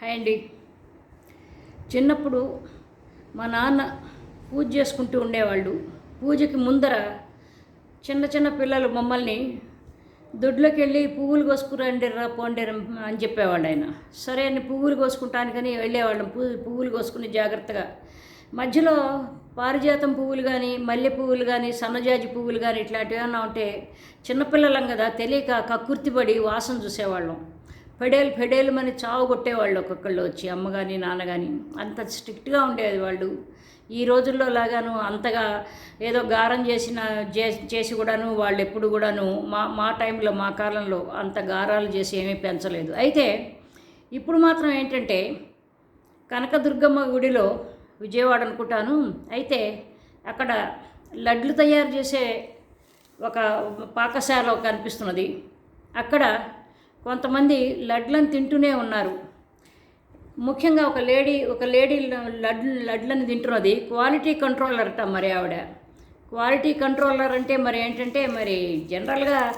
Hi అండి. చిన్నప్పుడు మా నాన్న పూజ చేసుకుంటూ ఉండేవాళ్ళు. పూజకి ముందర చిన్న చిన్న పిల్లలు మమ్మల్ని దొడ్లోకి వెళ్ళి పువ్వులు కోసుకురండి రా పోండి అని చెప్పేవాళ్ళు ఆయన. సరే అని పువ్వులు కోసుకుంటానికని వెళ్ళేవాళ్ళం. పువ్వు పువ్వులు కోసుకుని జాగ్రత్తగా. మధ్యలో పారిజాతం పువ్వులు కానీ మల్లె పువ్వులు కానీ సన్నజాజి పువ్వులు కానీ ఇట్లాంటివి ఏమన్నా ఉంటే చిన్నపిల్లలం కదా తెలియక కక్కుర్తిపడి వాసన చూసేవాళ్ళం. ఫెడేలు ఫెడేలు మని చావు కొట్టేవాళ్ళు ఒక్కొక్కళ్ళు వచ్చి అమ్మ కానీ నాన్న కానీ అంత స్ట్రిక్ట్గా ఉండేది వాళ్ళు. ఈ రోజుల్లో లాగాను అంతగా ఏదో గారం చేసిన చే- చేసి కూడాను వాళ్ళు ఎప్పుడు కూడాను మా మా టైంలో మా కాలంలో అంత గారాలు చేసి ఏమీ పెంచలేదు. అయితే ఇప్పుడు మాత్రం ఏంటంటే కనకదుర్గమ్మ గుడిలో విజయవాడ అనుకుంటాను. అయితే అక్కడ లడ్లు తయారు చేసే ఒక పాకశాల కనిపిస్తున్నది. అక్కడ కొంతమంది లడ్లను తింటూనే ఉన్నారు. ముఖ్యంగా ఒక లేడీ ఒక లేడీ లడ్ లడ్లను తింటున్నది. క్వాలిటీ కంట్రోలర్ అట మరి ఆవిడ. క్వాలిటీ కంట్రోలర్ అంటే మరి ఏంటంటే మరి జనరల్గా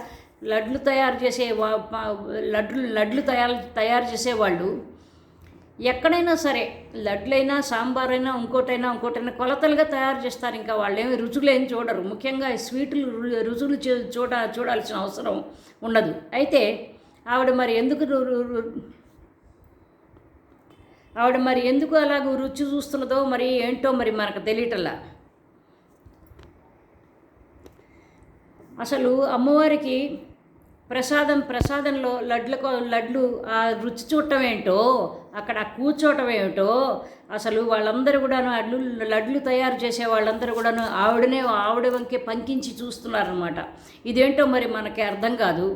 లడ్లు తయారు చేసే వా- లడ్లు లడ్లు తయారు తయారు చేసేవాళ్ళు ఎక్కడైనా సరే లడ్లైనా సాంబార్ అయినా ఇంకోటైనా ఇంకోటైనా కొలతలుగా తయారు చేస్తారు. ఇంకా వాళ్ళు ఏమి రుచులు ఏం చూడరు. ముఖ్యంగా స్వీట్లు రు- రుచులు చూ- చూడ చూడాల్సిన అవసరం ఉండదు. అయితే ఆవిడ మరి ఎందుకు ఆవిడ మరి ఎందుకు అలాగ రుచి చూస్తున్నదో మరి ఏంటో మరి మనకు తెలియటల్లా అసలు అమ్మవారికి ప్రసాదం ప్రసాదంలో లడ్లకు లడ్లు ఆ రుచి చూడటం ఏంటో అక్కడ కూర్చోవటం ఏమిటో అసలు వాళ్ళందరూ కూడాను అడ్లు లడ్లు తయారు చేసే వాళ్ళందరూ కూడాను ఆవిడనే ఆవిడ వంకే పంకించి చూస్తున్నారనమాట ఇదేంటో మరి మనకి అర్థం కాదు.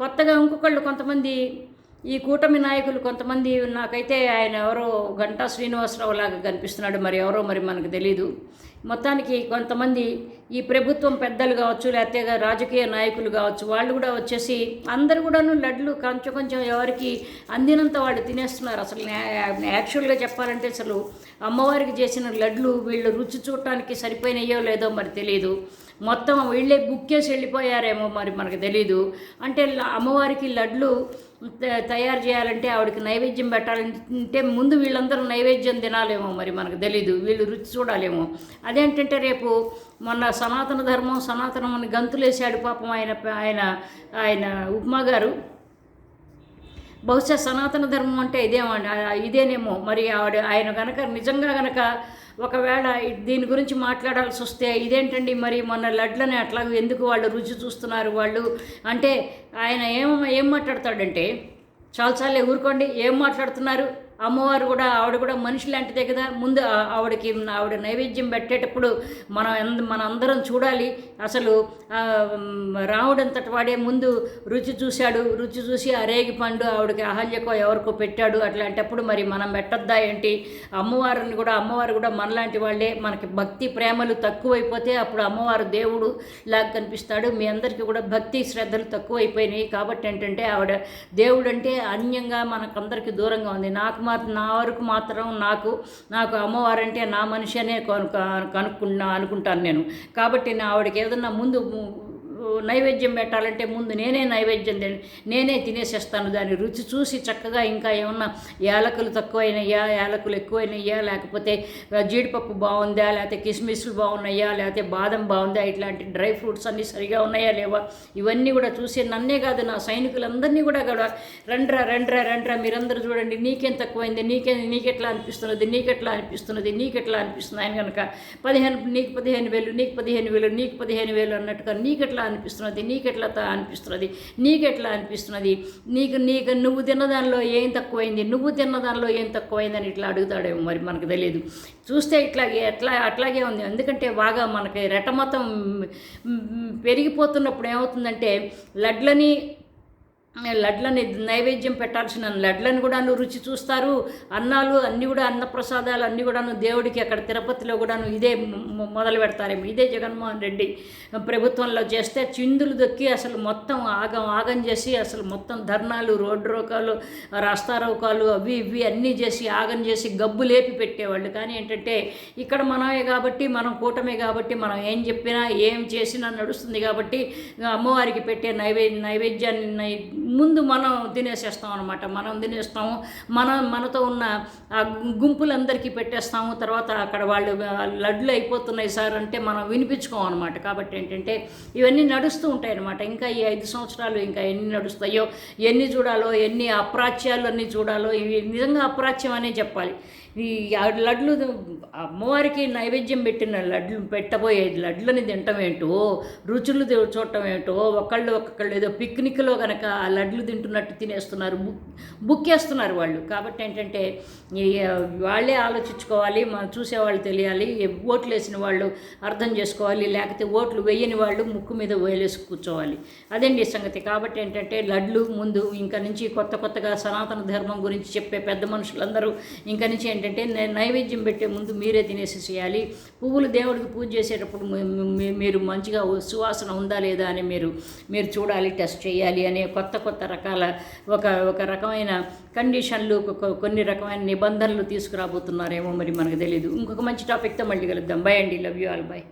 కొత్తగా ఇంకొకళ్ళు కొంతమంది ఈ కూటమి నాయకులు కొంతమంది నాకైతే ఆయన ఎవరో గంటా శ్రీనివాసరావు లాగా కనిపిస్తున్నాడు మరి ఎవరో మరి మనకు తెలీదు. మొత్తానికి కొంతమంది ఈ ప్రభుత్వం పెద్దలు కావచ్చు లేకపోతే రాజకీయ నాయకులు కావచ్చు వాళ్ళు కూడా వచ్చేసి అందరు కూడాను లడ్లు కొంచెం కొంచెం ఎవరికి అందినంత వాళ్ళు తినేస్తున్నారు. అసలు యాక్చువల్గా చెప్పాలంటే అసలు అమ్మవారికి చేసిన లడ్లు వీళ్ళు రుచి చూడటానికి సరిపోయినాయో లేదో మరి తెలియదు మొత్తం వీళ్ళే బుక్ చేసి వెళ్ళిపోయారేమో మరి మనకు తెలీదు. అంటే అమ్మవారికి లడ్లు తయారు చేయాలంటే ఆవిడకి నైవేద్యం పెట్టాలంటే ముందు వీళ్ళందరూ నైవేద్యం తినాలేమో మరి మనకు తెలీదు. వీళ్ళు రుచి చూడాలేమో. అదేంటంటే రేపు మొన్న సనాతన ధర్మం సనాతనం అని గంతులేసాడు పాపం ఆయన ఆయన ఆయన ఉప్మా గారు. బహుశా సనాతన ధర్మం అంటే ఇదేమో ఇదేనేమో. మరి ఆవిడ ఆయన కనుక నిజంగా కనుక ఒకవేళ దీని గురించి మాట్లాడాల్సి వస్తే ఇదేంటండి మరి మొన్న లడ్లని అట్లా ఎందుకు వాళ్ళు రుచి చూస్తున్నారు వాళ్ళు? అంటే ఆయన ఏం ఏం మాట్లాడతాడంటే చాలా ఊరుకోండి ఏం మాట్లాడుతున్నారు? అమ్మవారు కూడా ఆవిడ కూడా మనిషి లాంటిదే కదా. ముందు ఆవిడకి ఆవిడ నైవేద్యం పెట్టేటప్పుడు మనం ఎంద- మన అందరం చూడాలి. అసలు రాముడంతటి వాడే ముందు రుచి చూశాడు. రుచి చూసి అరేగి పండు ఆవిడకి అహల్యకో ఎవరికో పెట్టాడు. అట్లాంటప్పుడు మరి మనం పెట్టొద్దా ఏంటి? అమ్మవారిని కూడా అమ్మవారు కూడా మనలాంటి వాళ్ళే. మనకి భక్తి ప్రేమలు తక్కువైపోతే అప్పుడు అమ్మవారు దేవుడు లాగా కనిపిస్తాడు. మీ అందరికీ కూడా భక్తి శ్రద్ధలు తక్కువైపోయినాయి. కాబట్టి ఏంటంటే ఆవిడ దేవుడు అంటే అన్యంగా మనకందరికీ దూరంగా ఉంది. నాకు మాత్రం నా వరకు మాత్రం నాకు నాకు అమ్మవారంటే నా మనిషి అనే కను కనుక్కున్నా అనుకుంటాను నేను. కాబట్టి నా ఆవిడకి ఏదన్నా ముందు నైవేద్యం పెట్టాలంటే ముందు నేనే నైవేద్యం తిని నేనే తినేసేస్తాను. దాని రుచి చూసి చక్కగా ఇంకా ఏమన్నా యాలకులు తక్కువైనయ్యా యాలకులు ఎక్కువైనయ్యా లేకపోతే జీడిపప్పు బాగుందా లేకపోతే కిస్మిస్లు బాగున్నాయా లేకపోతే బాదం బాగుందా ఇట్లాంటి డ్రై ఫ్రూట్స్ అన్నీ సరిగా ఉన్నాయా లేవా? ఇవన్నీ కూడా చూసి నన్నే కాదు నా సైనికులందరినీ కూడా కూడా రండ్రా రండ్రా రండ్రా మీరందరూ చూడండి నీకేం తక్కువైంది నీకే నీకెట్లా అనిపిస్తున్నది నీకెట్లా అనిపిస్తున్నది నీకెట్లా అనిపిస్తుంది ఆయన కనుక పదిహేను నీకు పదిహేను వేలు నీకు పదిహేను వేలు నీకు పదిహేను వేలు అన్నట్టుగా నీకెట్లా అనిపిస్తున్నది నీకెట్లా అనిపిస్తున్నది నీకెట్లా అనిపిస్తున్నది? నీకు నీకు నువ్వు తిన్నదానిలో ఏం తక్కువైంది? నువ్వు తిన్నదానిలో ఏం తక్కువైందని అని ఇట్లా అడుగుతాడేమో మరి మనకు తెలియదు చూస్తే ఇట్లాగే ఎట్లా అట్లాగే ఉంది. ఎందుకంటే బాగా మనకి రెటమతం పెరిగిపోతున్నప్పుడు ఏమవుతుందంటే లడ్లని లడ్లని నైవేద్యం పెట్టాల్సిన లడ్లను కూడాను రుచి చూస్తారు. అన్నాలు అన్నీ కూడా అన్నప్రసాదాలు అన్నీ కూడాను దేవుడికి అక్కడ తిరుపతిలో కూడాను ఇదే మొ- మొదలు పెడతారేమో. ఇదే జగన్మోహన్ రెడ్డి ప్రభుత్వంలో చేస్తే చిందులు దొక్కి అసలు మొత్తం ఆగం ఆగం చేసి అసలు మొత్తం ధర్నాలు రోడ్డు రోకాలు రాస్తారోకాలు అవి ఇవి అన్నీ చేసి ఆగం చేసి గబ్బు లేపి పెట్టేవాళ్ళు. కానీ ఏంటంటే ఇక్కడ మనమే కాబట్టి మనం కూటమే కాబట్టి మనం ఏం చెప్పినా ఏం చేసినా నడుస్తుంది కాబట్టి అమ్మవారికి పెట్టే నైవే నైవేద్యాన్ని ముందు మనం తినేసేస్తాం అనమాట మనం తినేస్తాము. మన మనతో ఉన్న ఆ గుంపులందరికీ పెట్టేస్తాము. తర్వాత అక్కడ వాళ్ళు లడ్లు అయిపోతున్నాయి సార్ అంటే మనం వినిపించుకోం అనమాట కాబట్టి ఏంటంటే ఇవన్నీ నడుస్తూ ఉంటాయి అనమాట ఇంకా ఈ ఐదు సంవత్సరాలు ఇంకా ఎన్ని నడుస్తాయో ఎన్ని చూడాలో ఎన్ని అప్రాచ్యాలు అన్నీ చూడాలో ఇవి నిజంగా అప్రాచ్యం అనే చెప్పాలి. ఈ లడ్లు అమ్మవారికి నైవేద్యం పెట్టిన లడ్లు పెట్టబోయే లడ్లని తినటం ఏంటో రుచులు చూడటం ఏంటో ఒకళ్ళు ఒక్కొక్కళ్ళు ఏదో పిక్నిక్లో కనుక ఆ లడ్లు తింటున్నట్టు తినేస్తున్నారు బుక్ బుక్కేస్తున్నారు వాళ్ళు. కాబట్టి ఏంటంటే వాళ్ళే ఆలోచించుకోవాలి మనం చూసేవాళ్ళు తెలియాలి ఓట్లు వేసిన వాళ్ళు అర్థం చేసుకోవాలి లేకపోతే ఓట్లు వేయని వాళ్ళు ముక్కు మీద వేలేసి కూర్చోవాలి. అదండి సంగతి. కాబట్టి ఏంటంటే లడ్లు ముందు ఇంకా నుంచి కొత్త కొత్తగా సనాతన ధర్మం గురించి చెప్పే పెద్ద మనుషులందరూ ఇంకా నుంచి ఏంటంటే నైవేద్యం పెట్టే ముందు మీరే తినేసి చేయాలి. పువ్వులు దేవుడికి పూజ చేసేటప్పుడు మీరు మంచిగా సువాసన ఉందా లేదా అని మీరు మీరు చూడాలి టెస్ట్ చేయాలి అనే కొత్త కొత్త రకాల ఒక ఒక రకమైన కండిషన్లు కొన్ని రకమైన నిబంధనలు తీసుకురాబోతున్నారేమో మరి మనకు తెలియదు ఇంకొక మంచి టాపిక్తో మళ్ళీ కలుద్దాం. బై అండి. Love you all by